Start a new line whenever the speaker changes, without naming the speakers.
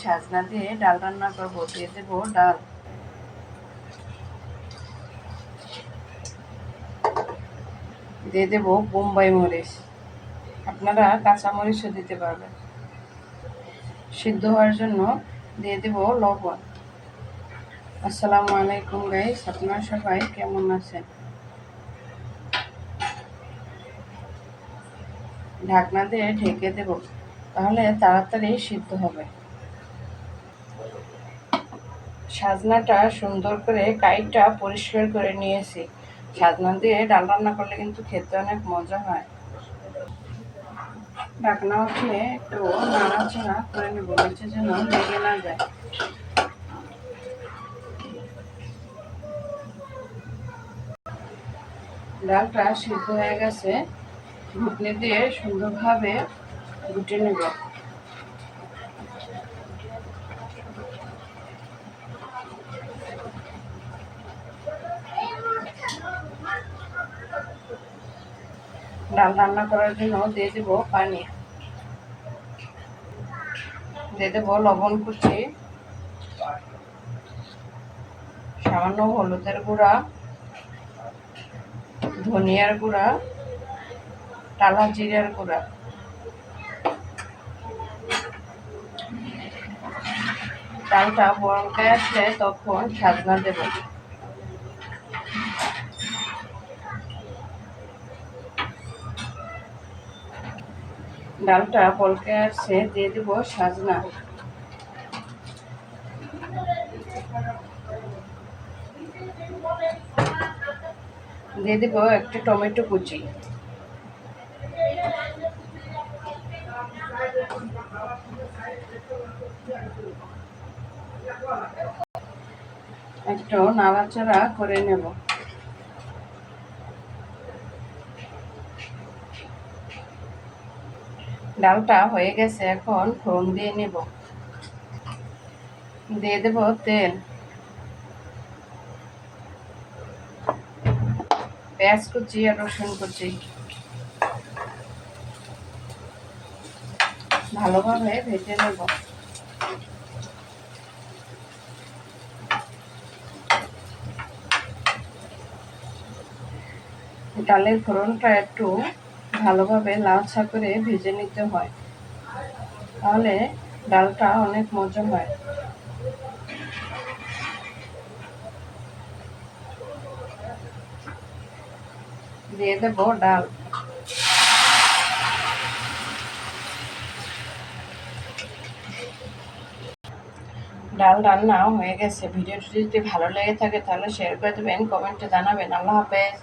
সাজনা দিয়ে ডাল রান্না করব, দিয়ে দেবো ডাল। দিয়ে দেবো বোম্বাই মরিচ। আপনারা কাঁচা মরিচও দিতে পারবেন। সিদ্ধ হওয়ার জন্য দিয়ে দেব লবণ। আসসালামু আলাইকুম গাইস আপনারা সবাই কেমন আছেন? ঢাকনা দিয়ে ঢেকে দেব, তাহলে তাড়াতাড়ি সিদ্ধ হবে। সাজনাটা সুন্দর করে কাইটটা পরিষ্কার করে নিয়েছি। সাজনা দিয়ে ডাল রান্না করলে কিন্তু খেতে অনেক মজা হয়। ঢাকনা উঠিয়ে একটু নাড়াচাড়া করে নেব নিচে যেন লেগে না যায়। ডালটা সিদ্ধ হয়ে গেছে। ঘুটনি দিয়ে সুন্দরভাবে গুটে নেব। ডাল রান্না করার জন্য দিয়ে দেব পানি। দিয়ে দেব লবণ কুচি, সামান্য হলুদের গুঁড়া, ধনিয়ার গুঁড়া, টালা জিরার গুঁড়া। ডালটা বরমকে আসলে তখন সাজনা দেব। ডালটা বলকে আসছে, দিয়ে দেব সাজনা। দিয়ে দেব একটা টমেটো কুচি। একটু নাড়াচাড়া করে নেব। ডালটা হয়ে গেছে, এখন ফোড়ন দিয়ে নেব। দিয়ে দেব তেল। পেঁয়াজ কুচি আর রসুন কুচি। ভালোভাবে ভেজে নেব। ডালের ফোড়নটা একটু ভালোভাবে লালচা করে ভেজে নিতে হয়। তাহলে ডালটা অনেক মজা হয়। দিয়ে দেব ডাল। ডাল রান্না হয়ে গেছে। ভিডিওটি যদি ভালো লেগে থাকে তাহলে শেয়ার করে দেবেন কমেন্টে জানাবেন। আল্লাহ হাফেজ।